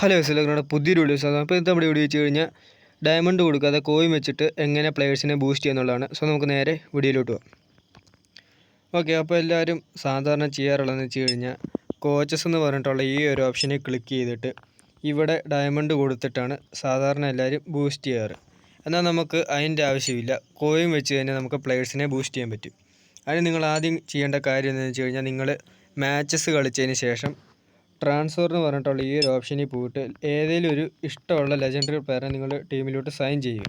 Hello എല്ലാവരുടെ പുതിയൊരു videos ആണ് അപ്പോൾ ഇന്നത്തെ നമ്മുടെ വീഡിയോ വെച്ച് കഴിഞ്ഞാൽ ഡയമണ്ട് കൊടുക്കാതെ കോയിൻ വെച്ചിട്ട് എങ്ങനെ പ്ലെയേഴ്സിനെ ബൂസ്റ്റ് ചെയ്യുന്നുള്ളതാണ്. സോ നമുക്ക് നേരെ വീഡിയോയിലോട്ട് പോകാം ഓക്കെ അപ്പോൾ എല്ലാവരും സാധാരണ ചെയ്യാറുള്ളതെന്ന് വെച്ച് കഴിഞ്ഞാൽ കോച്ചസ് എന്ന് പറഞ്ഞിട്ടുള്ള ഈ ഒരു ഓപ്ഷനിൽ ക്ലിക്ക് ചെയ്തിട്ട് ഇവിടെ ഡയമണ്ട് കൊടുത്തിട്ടാണ് സാധാരണ എല്ലാവരും ബൂസ്റ്റ് ചെയ്യാറ്. എന്നാൽ നമുക്ക് അതിന്റെ ആവശ്യമില്ല. കോയിൻ വെച്ച് തന്നെ നമുക്ക് പ്ലെയേഴ്സിനെ ബൂസ്റ്റ് ചെയ്യാൻ പറ്റും. അതിന് നിങ്ങൾ ആദ്യം ചെയ്യേണ്ട കാര്യം എന്താണെന്ന് വെച്ച് കഴിഞ്ഞാൽ നിങ്ങൾ മാച്ചസ് കളിച്ചതിന് ശേഷം ട്രാൻസ്ഫർ എന്ന് പറഞ്ഞിട്ടുള്ള ഈ ഒരു ഓപ്ഷനിൽ പോയിട്ട് ഏതെങ്കിലും ഒരു ഇഷ്ടമുള്ള ലെജൻഡറി പ്ലെയറെ നിങ്ങൾ ടീമിലോട്ട് സൈൻ ചെയ്യുക.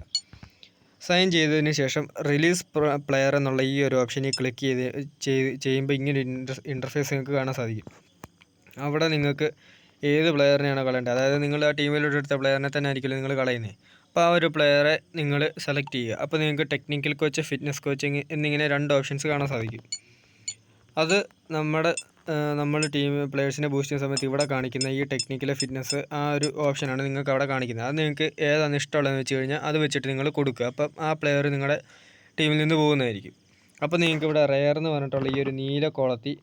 സൈൻ ചെയ്തതിന് ശേഷം റിലീസ് പ്ലെയർ എന്നുള്ള ഈ ഒരു ഓപ്ഷനിൽ ക്ലിക്ക് ചെയ്ത് ചെയ്യുമ്പോൾ ഇങ്ങനെ ഇന്റർ ഇന്റർഫേസ് നിങ്ങൾക്ക് കാണാൻ സാധിക്കും. അവിടെ നിങ്ങൾക്ക് ഏത് പ്ലെയറിനെയാണോ കളയേണ്ടത്? അതായത് നിങ്ങൾ ആ ടീമിലോട്ട് എടുത്ത പ്ലെയറിനെ തന്നെ ആയിരിക്കില്ല നിങ്ങൾ കളയുന്നത് അപ്പോൾ ആ ഒരു പ്ലെയറെ നിങ്ങൾ സെലക്ട് ചെയ്യുക. അപ്പോൾ നിങ്ങൾക്ക് ടെക്നിക്കൽ കോച്ച് ഫിറ്റ്നസ് കോച്ചിങ് എന്നിങ്ങനെ രണ്ട് ഓപ്ഷൻസ് കാണാൻ സാധിക്കും. അത് നമ്മുടെ നമ്മൾ ടീം പ്ലെയേഴ്സിനെ ബൂസ്റ്റ് ചെയ്യുന്ന സമയത്ത് ഇവിടെ കാണിക്കുന്ന ഈ ടെക്നിക്കൽ ഫിറ്റ്നസ് ആ ഒരു ഓപ്ഷനാണ് നിങ്ങൾക്ക് അവിടെ കാണിക്കുന്നത്. അത് നിങ്ങൾക്ക് ഏതാണ് ഇഷ്ടമുള്ളതെന്ന് വെച്ച് കഴിഞ്ഞാൽ അത് വെച്ചിട്ട് നിങ്ങൾ കൊടുക്കുക. അപ്പം ആ പ്ലെയർ നിങ്ങളുടെ ടീമിൽ നിന്ന് പോകുന്നതായിരിക്കും. അപ്പോൾ നിങ്ങൾക്ക് ഇവിടെ റെയർ എന്ന് പറഞ്ഞിട്ടുള്ള ഈ ഒരു നീല കോളത്തി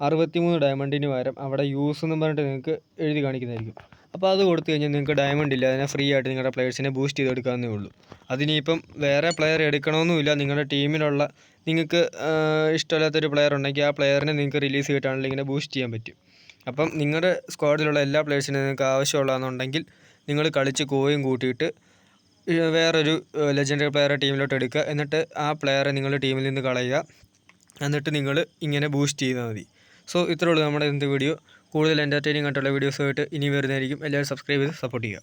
അറുപത്തിമൂന്ന് ഡയമണ്ടിന് പകരം അവിടെ യൂസ് എന്ന് പറഞ്ഞിട്ട് നിങ്ങൾക്ക് എഴുതി കാണിക്കുന്നതായിരിക്കും. അപ്പോൾ അത് കൊടുത്തു കഴിഞ്ഞാൽ നിങ്ങൾക്ക് ഡയമണ്ട് ഇല്ല. അതിനെ ഫ്രീ ആയിട്ട് നിങ്ങളുടെ പ്ലെയേഴ്സിനെ ബൂസ്റ്റ് ചെയ്തെടുക്കാവുന്നേ ഉള്ളൂ. അതിനിപ്പം വേറെ പ്ലെയർ എടുക്കണമെന്നുമില്ല. നിങ്ങളുടെ ടീമിലുള്ള നിങ്ങൾക്ക് ഇഷ്ടമില്ലാത്തൊരു പ്ലെയർ ഉണ്ടെങ്കിൽ ആ പ്ലെയറിനെ നിങ്ങൾക്ക് റിലീസ് ചെയ്തിട്ടാണെങ്കിൽ ഇങ്ങനെ ബൂസ്റ്റ് ചെയ്യാൻ പറ്റും. അപ്പം നിങ്ങളുടെ സ്ക്വാഡിലുള്ള എല്ലാ പ്ലെയേഴ്സിനും നിങ്ങൾക്ക് ആവശ്യമുള്ളതെന്നുണ്ടെങ്കിൽ നിങ്ങൾ കളിച്ച് കോയും കൂട്ടിയിട്ട് വേറൊരു ലെജൻഡറി പ്ലെയറെ ടീമിലോട്ട് എടുക്കുക. എന്നിട്ട് ആ പ്ലെയറെ നിങ്ങൾ ടീമിൽ നിന്ന് കളയുക. എന്നിട്ട് നിങ്ങൾ ഇങ്ങനെ ബൂസ്റ്റ് ചെയ്താൽ മതി. സോ ഇത്രയുള്ളൂ നമ്മുടെ ഇന്നത്തെ വീഡിയോ കൂടുതൽ എന്റർടൈനിങ് ആയിട്ടുള്ള വീഡിയോസുമായിട്ട് ഇനി വരുന്നതായിരിക്കും. എല്ലാവരും സബ്സ്ക്രൈബ് ചെയ്ത് സപ്പോർട്ട് ചെയ്യുക.